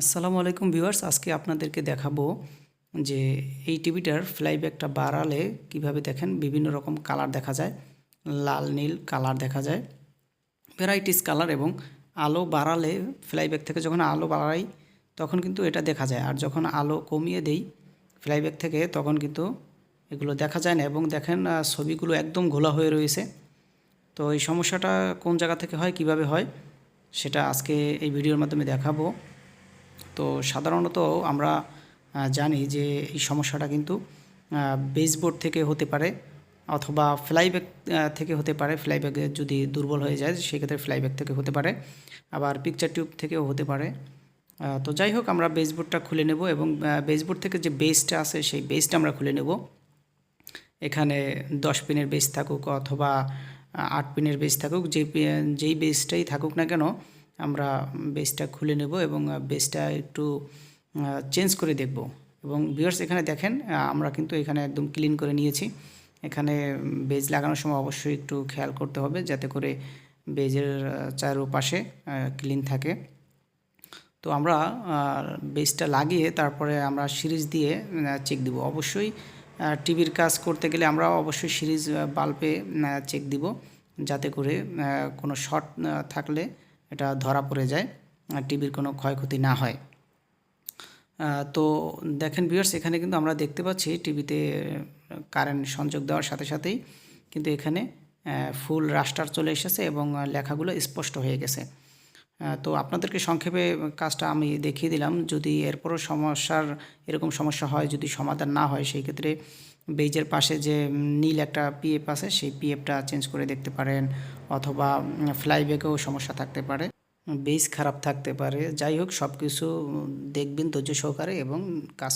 আসসালামু আলাইকুম ভিউয়ার্স, আজকে আপনাদেরকে দেখাবো যে এই টিভিটার ফ্লাইব্যাকটা বাড়ালে কীভাবে দেখেন বিভিন্ন রকম কালার দেখা যায়। লাল, নীল কালার দেখা যায়। ভ্যারাইটিস কালার এবং আলো বাড়ালে ফ্লাইব্যাক থেকে যখন আলো বাড়াই, তখন কিন্তু এটা দেখা যায়। আর যখন আলো কমিয়ে দেই ফ্লাইব্যাক থেকে, তখন কিন্তু এগুলো দেখা যায় না। এবং দেখেন ছবিগুলো একদম ঘোলা হয়ে রয়েছে। তো এই সমস্যাটা কোন জায়গা থেকে হয়, কীভাবে হয়, সেটা আজকে এই ভিডিওর মাধ্যমে দেখাবো। তো সাধারণত আমরা জানি যে এই সমস্যাটা কিন্তু বেসবোর্ড থেকে হতে পারে অথবা ফ্লাইব্যাক থেকে হতে পারে। ফ্লাইব্যাকে যদি দুর্বল হয়ে যায়, সেক্ষেত্রে ফ্লাইব্যাক থেকে হতে পারে। আবার পিকচার টিউব থেকেও হতে পারে। তো যাই হোক, আমরা বেসবোর্ডটা খুলে নেব এবং বেসবোর্ড থেকে যে বেসটা আছে, সেই বেসটা আমরা খুলে নেব। এখানে দশ পিনের বেস থাকুক অথবা আট পিনের বেস থাকুক, যে যেই বেসটাই থাকুক না কেন আমরা বেসটা খুলে নেব এবং বেসটা একটু চেঞ্জ করে দেখব। এবং ভিউয়ার্স এখানে দেখেন আমরা কিন্তু এখানে একদম ক্লিন করে নিয়েছি। এখানে বেজ লাগানোর সময় অবশ্যই একটু খেয়াল করতে হবে যাতে করে বেজের চারোপাশে ক্লিন থাকে। তো আমরা বেজটা লাগিয়ে তারপরে আমরা সিরিজ দিয়ে চেক দিব। অবশ্যই টিভির কাজ করতে গেলে আমরা অবশ্যই সিরিজ বাল্বে চেক দিব। যাতে করে কোনো শর্ট থাকলে এটা ধরা পড়ে যায় আর টিভির কোনো ক্ষয়ক্ষতি না হয়। তো দেখেন ভিউয়ার্স এখানে কিন্তু আমরা দেখতে পাচ্ছি টিভিতে কারেন্ট সংযোগ দেওয়ার সাথে সাথেই কিন্তু এখানে ফুল রাস্টার চলে এসেছে এবং লেখাগুলো স্পষ্ট হয়ে গেছে। তো আপনাদেরকে সংক্ষেপে কাজটা আমি দেখিয়ে দিলাম। যদি এরপরও সমস্যার, এরকম সমস্যা হয়, যদি সমাধান না হয়, সেই ক্ষেত্রে বেজের পাশে যে নীল একটা পিএফ আছে, সেই পিএফটা চেঞ্জ করে দেখতে পারেন। অথবা ফ্লাইব্যাকেও সমস্যা থাকতে পারে। বেজ খারাপ থাকতে পারে। যাই হোক সব কিছু দেখবেন ধৈর্য সহকারে এবং কাজ